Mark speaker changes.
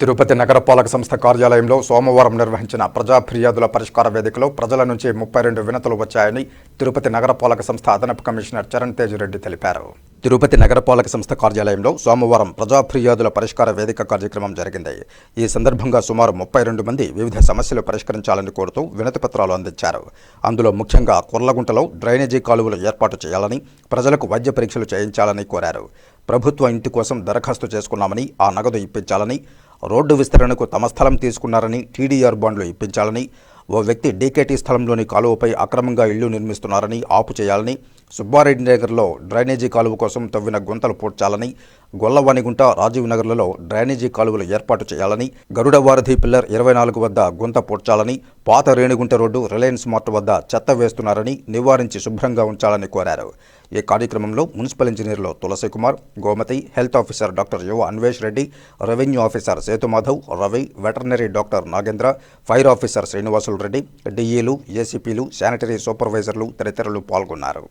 Speaker 1: తిరుపతి నగరపాలక సంస్థ కార్యాలయంలో సోమవారం నిర్వహించిన ప్రజా ఫిర్యాదుల పరిష్కార వేదికలో ప్రజల నుంచి ముప్పై రెండు వినతులు వచ్చాయని తిరుపతి నగరపాలక సంస్థ అదనపు కమిషనర్ చరణ్ తేజ్ రెడ్డి తెలిపారు. తిరుపతి నగరపాలక సంస్థ కార్యాలయంలో సోమవారం ప్రజా ఫిర్యాదుల పరిష్కార వేదిక కార్యక్రమం జరిగింది. ఈ సందర్భంగా సుమారు ముప్పై రెండు మంది వివిధ సమస్యలు పరిష్కరించాలని కోరుతూ వినతి పత్రాలు అందించారు. అందులో ముఖ్యంగా కొర్లగుంటలో డ్రైనేజీ కాలువలు ఏర్పాటు చేయాలని ప్రజలకు వైద్య పరీక్షలు చేయించాలని కోరారు. ప్రభుత్వ ఇంటి కోసం దరఖాస్తు చేసుకున్నామని ఆ నగదు ఇప్పించాలని రోడ్డు విస్తరణకు తమ స్థలం తీసుకున్నారని టీడీఆర్ బాండ్లు ఇప్పించాలని ఓ వ్యక్తి డీకేటీ స్థలంలోని కాలువపై అక్రమంగా ఇళ్ళు నిర్మిస్తున్నారని ఆపు చేయాలని సుబ్బారెడ్డి నగర్లో డ్రైనేజీ కాలువ కోసం తవ్విన గుంతలు పూడ్చాలని గొల్లవాణిగుంట రాజీవ్ నగర్లలో డ్రైనేజీ కాలువలు ఏర్పాటు చేయాలని గరుడ వారధి పిల్లర్ ఇరవై నాలుగు వద్ద గుంత పూడ్చాలని పాత రేణిగుంట రోడ్డు రిలయన్స్ మార్ట్ వద్ద చెత్త వేస్తున్నారని నివారించి శుభ్రంగా ఉంచాలని కోరారు. ఈ కార్యక్రమంలో మున్సిపల్ ఇంజనీర్లు Tulasi Kumar Gomathi health officer doctor Yuva Anvesh Reddy revenue officer Sethumadhav Ravi veterinary doctor Nagendra fire officer Srinivasulu Reddy డిఈలు ఏసీపీలు శానిటరీ సూపర్వైజర్లు తదితరులు పాల్గొన్నారు.